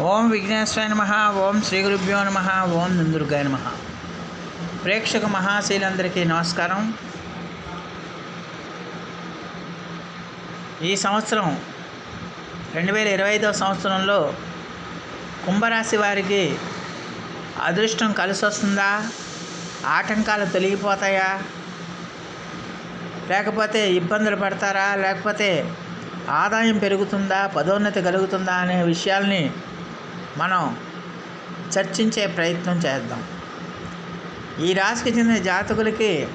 ఓం విఘ్నేశ్వరాయ నమ ఓం శ్రీ గురుభ్యో నమ ఓం నందుర్గాయ నమ. ప్రేక్షక మహాశీలందరికీ నమస్కారం. ఈ సంవత్సరం రెండు వేల ఇరవై ఐదవ సంవత్సరంలో కుంభరాశి వారికి అదృష్టం కలిసి వస్తుందా ఆటంకాలు తొలగిపోతాయా? లేకపోతే ఇబ్బందులు పడతారా? లేకపోతే ఆదాయం పెరుగుతుందా? పదోన్నతి కలుగుతుందా? అనే విషయాల్ని మనం చర్చించే ప్రయత్నం చేద్దాం. ఈ రాశికి చెందిన జాతకులకి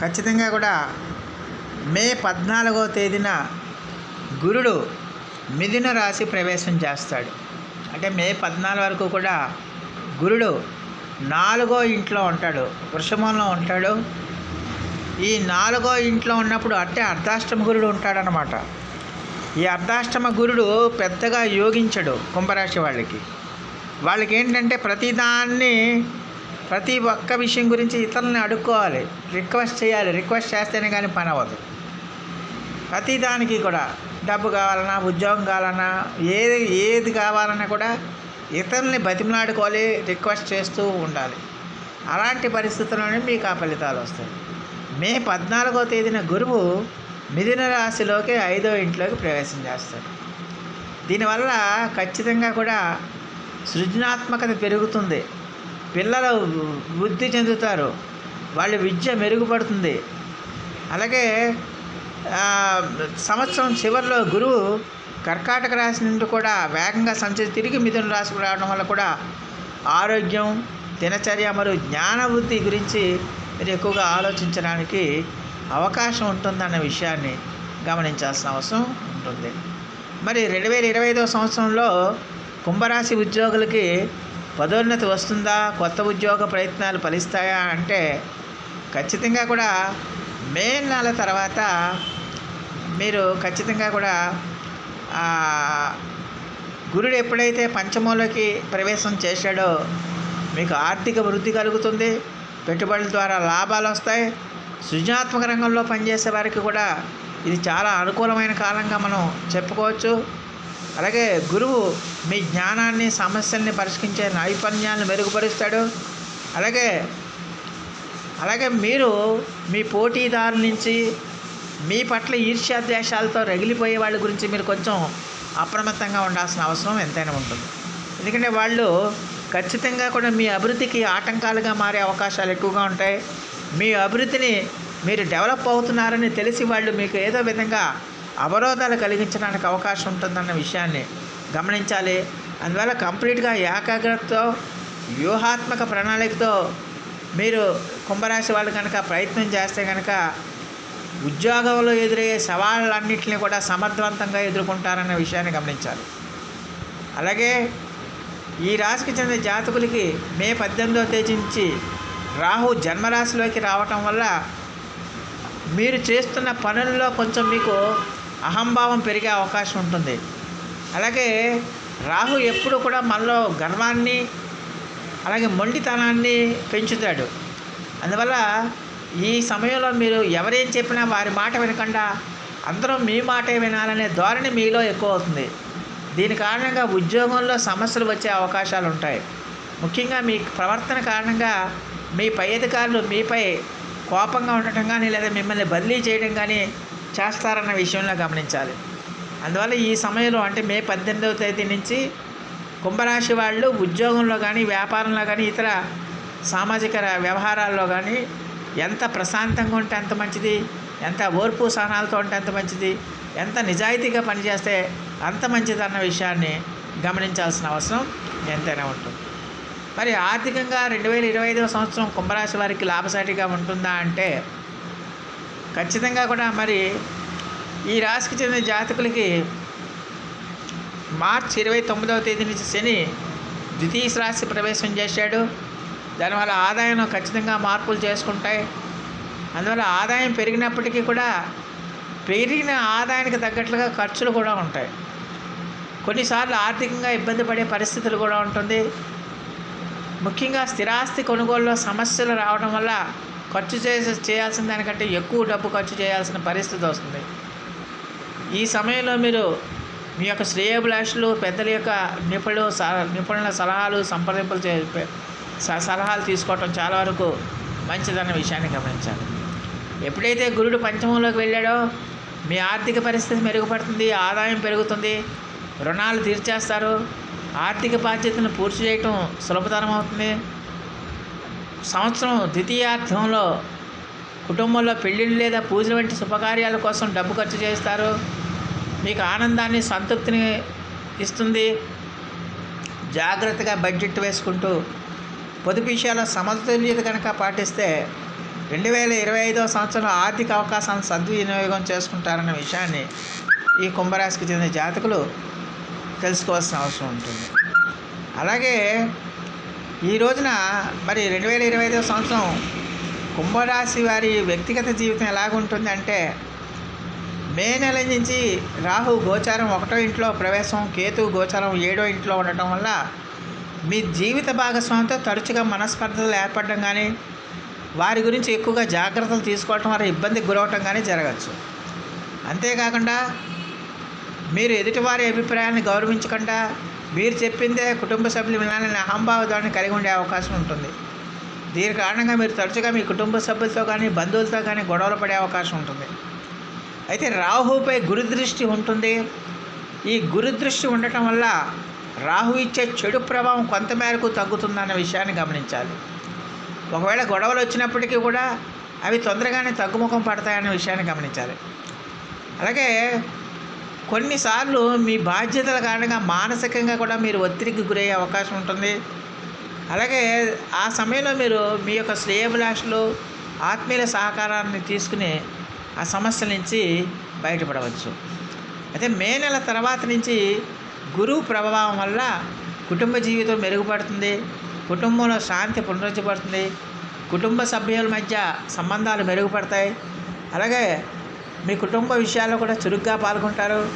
ఖచ్చితంగా కూడా మే పద్నాలుగో తేదీన గురుడు మిథున రాశి ప్రవేశం చేస్తాడు. అంటే మే పద్నాలుగు వరకు కూడా గురుడు నాలుగో ఇంట్లో ఉంటాడు. వృషభంలో ఉంటాడు. ఈ నాలుగో ఇంట్లో ఉన్నప్పుడు అంటే అర్ధాష్టమ గురుడు ఉంటాడనమాట ఈ అర్ధాష్టమ గురుడు పెద్దగా యోగించడు కుంభరాశి వాళ్ళకి. వాళ్ళకి ఏంటంటే ప్రతిదాన్ని ప్రతి ఒక్క విషయం గురించి ఇతరులని అడుక్కోవాలి. రిక్వెస్ట్ చేయాలి. రిక్వెస్ట్ చేస్తేనే కానీ పని అవ్వదు. ప్రతిదానికి కూడా డబ్బు కావాలన్నా ఉద్యోగం కావాలన్నా ఏది ఏది కావాలన్నా కూడా ఇతరుల్ని బతిమలాడుకోవాలి రిక్వెస్ట్ చేస్తూ ఉండాలి. అలాంటి పరిస్థితుల్లోనే మీకు ఆ ఫలితాలు వస్తాయి. మే పద్నాలుగో తేదీన గురువు మిథున రాశిలోకి ఐదో ఇంట్లోకి ప్రవేశం చేస్తాడు. దీనివల్ల ఖచ్చితంగా కూడా సృజనాత్మకత పెరుగుతుంది. పిల్లలు వృద్ధి చెందుతారు. వాళ్ళ విద్య మెరుగుపడుతుంది. అలాగే సంవత్సరం చివరిలో గురువు కర్కాటక రాశి నుండి కూడా వేగంగా సంచరి తిరిగి మిథున రాశికి రావడం వల్ల కూడా ఆరోగ్యం దినచర్య మరియు జ్ఞాన వృద్ధి గురించి మీరు ఎక్కువగా ఆలోచించడానికి అవకాశం ఉంటుందన్న విషయాన్ని గమనించాల్సిన అవసరం ఉంటుంది. మరి రెండు వేల ఇరవై ఐదవ సంవత్సరంలో కుంభరాశి ఉద్యోగులకి పదోన్నతి వస్తుందా? కొత్త ఉద్యోగ ప్రయత్నాలు ఫలిస్తాయా? అంటే ఖచ్చితంగా కూడా మే నెల తర్వాత మీరు ఖచ్చితంగా కూడా గురుడు ఎప్పుడైతే పంచమంలోకి ప్రవేశం చేశాడో మీకు ఆర్థిక వృద్ధి కలుగుతుంది. పెట్టుబడుల ద్వారా లాభాలు వస్తాయి. సృజనాత్మక రంగంలో పనిచేసే వారికి కూడా ఇది చాలా అనుకూలమైన కాలంగా మనం చెప్పుకోవచ్చు. అలాగే గురువు మీ జ్ఞానాన్ని సమస్యల్ని పరిష్కరించే నైపుణ్యాలను మెరుగుపరుస్తాడు. అలాగే అలాగే మీరు మీ పోటీదారుల నుంచి మీ పట్ల ఈర్ష్యాద్వేషాలతో రగిలిపోయే వాళ్ళ గురించి మీరు కొంచెం అప్రమత్తంగా ఉండాల్సిన అవసరం ఎంతైనా ఉంటుంది. ఎందుకంటే వాళ్ళు ఖచ్చితంగా కూడా మీ అభివృద్ధికి ఆటంకాలుగా మారే అవకాశాలు ఎక్కువగా ఉంటాయి. మీ అభివృద్ధిని మీరు డెవలప్ అవుతున్నారని తెలిసి వాళ్ళు మీకు ఏదో విధంగా అవరోధాలు కలిగించడానికి అవకాశం ఉంటుందన్న విషయాన్ని గమనించాలి. అందువల్ల కంప్లీట్గా ఏకాగ్రతతో వ్యూహాత్మక ప్రణాళికతో మీరు కుంభరాశి వాళ్ళు కనుక ప్రయత్నం చేస్తే కనుక ఉద్యోగంలో ఎదురయ్యే సవాళ్ళన్నింటినీ కూడా సమర్థవంతంగా ఎదుర్కొంటారన్న విషయాన్ని గమనించాలి. అలాగే ఈ రాశికి చెందిన జాతకులకి మే పద్దెనిమిదవ తేదీ నుంచి రాహు జన్మరాశిలోకి రావటం వల్ల మీరు చేస్తున్న పనుల్లో కొంచెం మీకు అహంభావం పెరిగే అవకాశం ఉంటుంది. అలాగే రాహు ఎప్పుడు కూడా మనలో గర్వాన్ని అలాగే మొండితనాన్ని పెంచుతాడు. అందువల్ల ఈ సమయంలో మీరు ఎవరేం చెప్పినా వారి మాట వినకుండా అందరూ మీ మాటే వినాలనే ధోరణి మీలో ఎక్కువ అవుతుంది. దీని కారణంగా ఉద్యోగంలో సమస్యలు వచ్చే అవకాశాలు ఉంటాయి. ముఖ్యంగా మీ ప్రవర్తన కారణంగా మీ పై అధికారులు మీపై కోపంగా ఉండటం కానీ లేదా మిమ్మల్ని బదిలీ చేయడం కానీ చేస్తారన్న విషయంలో గమనించాలి. అందువల్ల ఈ సమయంలో అంటే మే పద్దెనిమిదవ తేదీ నుంచి కుంభరాశి వాళ్ళు ఉద్యోగంలో కానీ వ్యాపారంలో కానీ ఇతర సామాజిక వ్యవహారాల్లో కానీ ఎంత ప్రశాంతంగా ఉంటే అంత మంచిది ఎంత ఓర్పు సహనాలతో ఉంటే అంత మంచిది ఎంత నిజాయితీగా పనిచేస్తే అంత మంచిది అన్న విషయాన్ని గమనించాల్సిన అవసరం ఎంతైనా ఉంటుంది. మరి ఆర్థికంగా రెండు వేల ఇరవై ఐదవ సంవత్సరం కుంభరాశి వారికి లాభసాటిగా ఉంటుందా అంటే ఖచ్చితంగా కూడా మరి ఈ రాశికి చెందిన జాతకులకి మార్చి ఇరవై తొమ్మిదవ తేదీ నుంచి శని ద్వితీయ రాశి ప్రవేశం చేశాడు. దానివల్ల ఆదాయం ఖచ్చితంగా మార్పులు చేసుకుంటాయి. అందువల్ల ఆదాయం పెరిగినప్పటికీ కూడా పెరిగిన ఆదాయానికి తగ్గట్లుగా ఖర్చులు కూడా ఉంటాయి. కొన్నిసార్లు ఆర్థికంగా ఇబ్బంది పడే పరిస్థితులు కూడా ఉంటుంది. ముఖ్యంగా స్థిరాస్తి కొనుగోలులో సమస్యలు రావడం వల్ల ఖర్చు చేసే చేయాల్సిన దానికంటే ఎక్కువ డబ్బు ఖర్చు చేయాల్సిన పరిస్థితి వస్తుంది. ఈ సమయంలో మీరు మీ యొక్క శ్రేయభిలాషులు పెద్దల యొక్క నిపుణులు స- నిపుణుల సలహాలు సంప్రదింపులు చే స- సలహాలు తీసుకోవటం చాలా వరకు మంచిదన్న విషయాన్ని గమనించాలి. ఎప్పుడైతే గురుడు పంచమంలోకి వెళ్ళాడో మీ ఆర్థిక పరిస్థితి మెరుగుపడుతుంది ఆదాయం పెరుగుతుంది రుణాలు తీర్చేస్తారు ఆర్థిక బాధ్యతను పూర్తి చేయటం సులభతరం అవుతుంది. సంవత్సరం ద్వితీయార్థంలో కుటుంబంలో పెళ్ళిళ్ళు లేదా పూజలు వంటి శుభకార్యాల కోసం డబ్బు ఖర్చు చేస్తారు. మీకు ఆనందాన్ని సంతృప్తిని ఇస్తుంది. జాగ్రత్తగా బడ్జెట్ వేసుకుంటూ పొదుపు విషయాల సమతుల్యత కనుక పాటిస్తే రెండు వేల ఇరవై ఐదవ సంవత్సరంలో ఆర్థిక అవకాశాలను సద్వినియోగం చేసుకుంటారన్న విషయాన్ని ఈ కుంభరాశికి చెందిన జాతకులు తెలుసుకోవాల్సిన అవసరం ఉంటుంది. అలాగే ఈ రోజున మరి రెండు వేల ఇరవై ఐదవ సంవత్సరం కుంభరాశి వారి వ్యక్తిగత జీవితం ఎలాగుంటుంది అంటే మే నెల నుంచి రాహు గోచారం ఒకటో ఇంట్లో ప్రవేశం కేతు గోచారం ఏడో ఇంట్లో ఉండటం వల్ల మీ జీవిత భాగస్వామితో తరచుగా మనస్పర్ధలు ఏర్పడడం కానీ వారి గురించి ఎక్కువగా జాగ్రత్తలు తీసుకోవటం వల్ల ఇబ్బందికి గురవటం కానీ జరగచ్చు. అంతేకాకుండా మీరు ఎదుటివారి అభిప్రాయాన్ని గౌరవించకుండా మీరు చెప్పిందే కుటుంబ సభ్యులు వినాలని అహంభావధాన్ని కలిగి ఉండే అవకాశం ఉంటుంది. దీని కారణంగా మీరు తరచుగా మీ కుటుంబ సభ్యులతో కానీ బంధువులతో కానీ గొడవలు పడే అవకాశం ఉంటుంది. అయితే రాహుపై గురుదృష్టి ఉంటుంది. ఈ గురుదృష్టి ఉండటం వల్ల రాహు ఇచ్చే చెడు ప్రభావం కొంతమేరకు తగ్గుతుందన్న విషయాన్ని గమనించాలి. ఒకవేళ గొడవలు వచ్చినప్పటికీ కూడా అవి తొందరగానే తగ్గుముఖం పడతాయన్న విషయాన్ని గమనించాలి. అలాగే కొన్నిసార్లు మీ బాధ్యతల కారణంగా మానసికంగా కూడా మీరు ఒత్తిడికి గురయ్యే అవకాశం ఉంటుంది. అలాగే ఆ సమయంలో మీరు మీ యొక్క శ్రేయభిలాషలు ఆత్మీయుల సహకారాన్ని తీసుకుని ఆ సమస్యల నుంచి బయటపడవచ్చు. అయితే మే నెల తర్వాత నుంచి గురువు ప్రభావం వల్ల కుటుంబ జీవితం మెరుగుపడుతుంది. కుటుంబంలో శాంతి పునరుద్ధపడుతుంది కుటుంబ సభ్యుల మధ్య సంబంధాలు మెరుగుపడతాయి. అలాగే మీ కుటుంబ విషయాల్లో కూడా చురుగ్గా పాల్గొంటారు.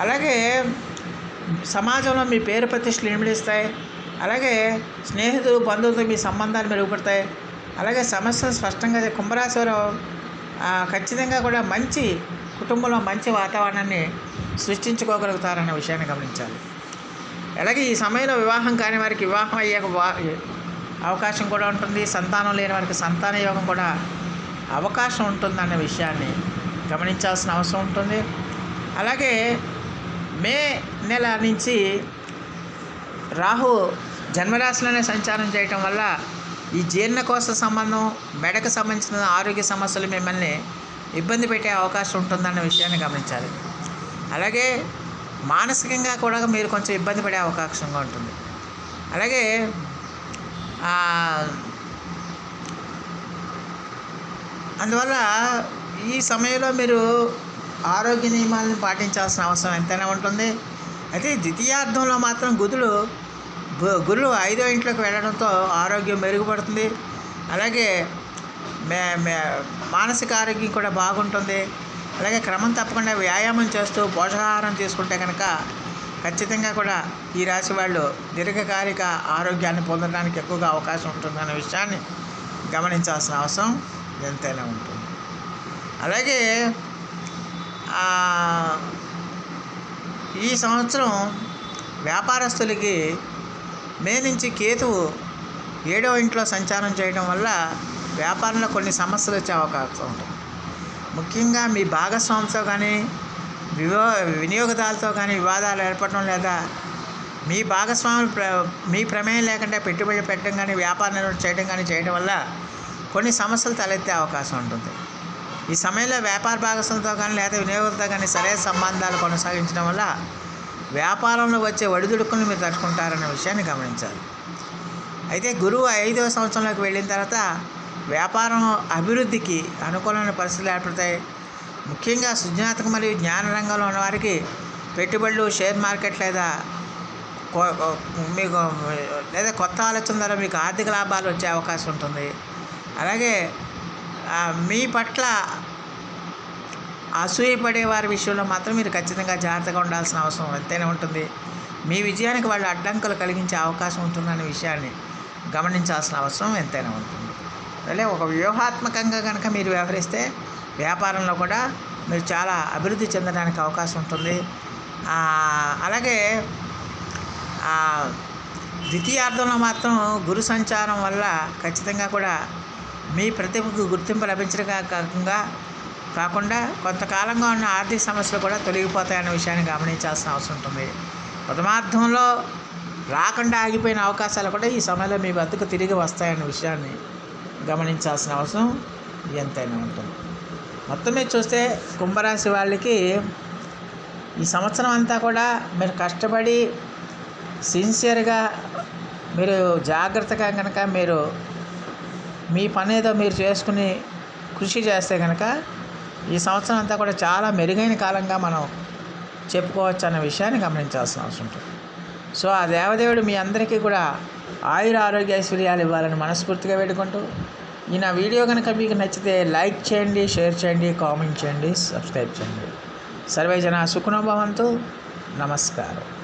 అలాగే సమాజంలో మీ పేరు ప్రతిష్టలు ఇనుమడిస్తాయి అలాగే స్నేహితులు బంధువులతో మీ సంబంధాలు మెరుగుపడతాయి. అలాగే సమస్యలు స్పష్టంగా కుంభరాశివారు ఖచ్చితంగా కూడా మంచి కుటుంబంలో మంచి వాతావరణాన్ని సృష్టించుకోగలుగుతారన్న విషయాన్ని గమనించాలి. అలాగే ఈ సమయంలో వివాహం కాని వారికి వివాహం అయ్యే వా- అవకాశం కూడా ఉంటుంది. సంతానం లేని వారికి సంతాన యోగం కూడా అవకాశం ఉంటుందన్న విషయాన్ని గమనించాల్సిన అవసరం ఉంటుంది. అలాగే మే నెల నుంచి రాహు జన్మరాశిలోనే సంచారం చేయటం వల్ల ఈ జీర్ణకోశ సంబంధం మెడకు సంబంధించిన ఆరోగ్య సమస్యలు మిమ్మల్ని ఇబ్బంది పెట్టే అవకాశం ఉంటుందన్న విషయాన్ని గమనించాలి. అలాగే మానసికంగా కూడా మీరు కొంచెం ఇబ్బంది పడే అవకాశంగా ఉంటుంది. అలాగే అందువల్ల ఈ సమయంలో మీరు ఆరోగ్య నియమాలను పాటించాల్సిన అవసరం ఎంతైనా ఉంటుంది. అయితే ద్వితీయార్థంలో మాత్రం గుదులు గురులు ఐదో ఇంట్లోకి వెళ్ళడంతో ఆరోగ్యం మెరుగుపడుతుంది. అలాగే మే మే మానసిక ఆరోగ్యం కూడా బాగుంటుంది. అలాగే క్రమం తప్పకుండా వ్యాయామం చేస్తూ పోషకాహారం తీసుకుంటే కనుక ఖచ్చితంగా కూడా ఈ రాశి వాళ్ళు దీర్ఘకాలిక ఆరోగ్యాన్ని పొందడానికి ఎక్కువగా అవకాశం ఉంటుందనే విషయాన్ని గమనించాల్సిన అవసరం ఎంతైనా ఉంటుంది. అలాగే ఈ సంవత్సరం వ్యాపారస్తులకి మే నుంచి కేతువు ఏడవ ఇంట్లో సంచారం చేయడం వల్ల వ్యాపారంలో కొన్ని సమస్యలు వచ్చే అవకాశం ఉంటుంది. ముఖ్యంగా మీ భాగస్వామితో కానీ వివో వినియోగదారులతో కానీ వివాదాలు ఏర్పడడం లేదా మీ భాగస్వామి ప్ర మీ ప్రమేయం లేకుండా పెట్టుబడి పెట్టడం కానీ వ్యాపారం చేయడం కానీ చేయడం వల్ల కొన్ని సమస్యలు తలెత్తే అవకాశం ఉంటుంది. ఈ సమయంలో వ్యాపార భాగస్వామితో కానీ లేదా వినియోగంతో కానీ సరైన సంబంధాలు కొనసాగించడం వల్ల వ్యాపారంలో వచ్చే ఒడిదుడుకులను మీరు తట్టుకుంటారనే విషయాన్ని గమనించాలి. అయితే గురువు ఐదవ సంవత్సరంలోకి వెళ్ళిన తర్వాత వ్యాపారం అభివృద్ధికి అనుకూలమైన పరిస్థితులు ఏర్పడతాయి. ముఖ్యంగా సృజనాత్మక మరియు జ్ఞాన రంగంలో ఉన్నవారికి పెట్టుబడులు షేర్ మార్కెట్ లేదా మీకు లేదా కొత్త ఆలోచన ద్వారా మీకు ఆర్థిక లాభాలు వచ్చే అవకాశం ఉంటుంది. అలాగే మీ పట్ల అసూయపడే వారి విషయంలో మాత్రం మీరు ఖచ్చితంగా జాగ్రత్తగా ఉండాల్సిన అవసరం ఎంతైనా ఉంటుంది. మీ విజయానికి వాళ్ళు అడ్డంకులు కలిగించే అవకాశం ఉంటుందనే విషయాన్ని గమనించాల్సిన అవసరం ఎంతైనా ఉంటుంది. అలాగే ఒక వ్యూహాత్మకంగా కనుక మీరు వ్యవహరిస్తే వ్యాపారంలో కూడా మీరు చాలా అభివృద్ధి చెందడానికి అవకాశం ఉంటుంది. అలాగే ద్వితీయార్థంలో మాత్రం గురు సంచారం వల్ల ఖచ్చితంగా కూడా మీ ప్రతిభకు గుర్తింపు లభించడమే కాకుండా కాకుండా కొంతకాలంగా ఉన్న ఆర్థిక సమస్యలు కూడా తొలగిపోతాయన్న విషయాన్ని గమనించాల్సిన అవసరం ఉంటుంది. ప్రథమార్థంలో రాకుండా ఆగిపోయిన అవకాశాలు కూడా ఈ సమయంలో మీ వద్దకు తిరిగి వస్తాయన్న విషయాన్ని గమనించాల్సిన అవసరం ఎంతైనా ఉంటుంది. మొత్తం మీద చూస్తే కుంభరాశి వాళ్ళకి ఈ సంవత్సరం అంతా కూడా మీరు కష్టపడి సిన్సియర్గా మీరు జాగ్రత్తగా కనుక మీరు మీ పని ఏదో మీరు చేసుకుని కృషి చేస్తే కనుక ఈ సంవత్సరం అంతా కూడా చాలా మెరుగైన కాలంగా మనం చెప్పుకోవచ్చు అన్న విషయాన్ని గమనించాల్సిన అవసరం ఉంటుంది. సో ఆ దేవదేవుడు మీ అందరికీ కూడా ఆయుర ఆరోగ్య ఐశ్వర్యాలు ఇవ్వాలని మనస్ఫూర్తిగా వేడుకుంటూ ఈ నా వీడియో కనుక మీకు నచ్చితే లైక్ చేయండి షేర్ చేయండి కామెంట్ చేయండి సబ్స్క్రైబ్ చేయండి. సర్వే జన సుఖనోభవంతు నమస్కారం.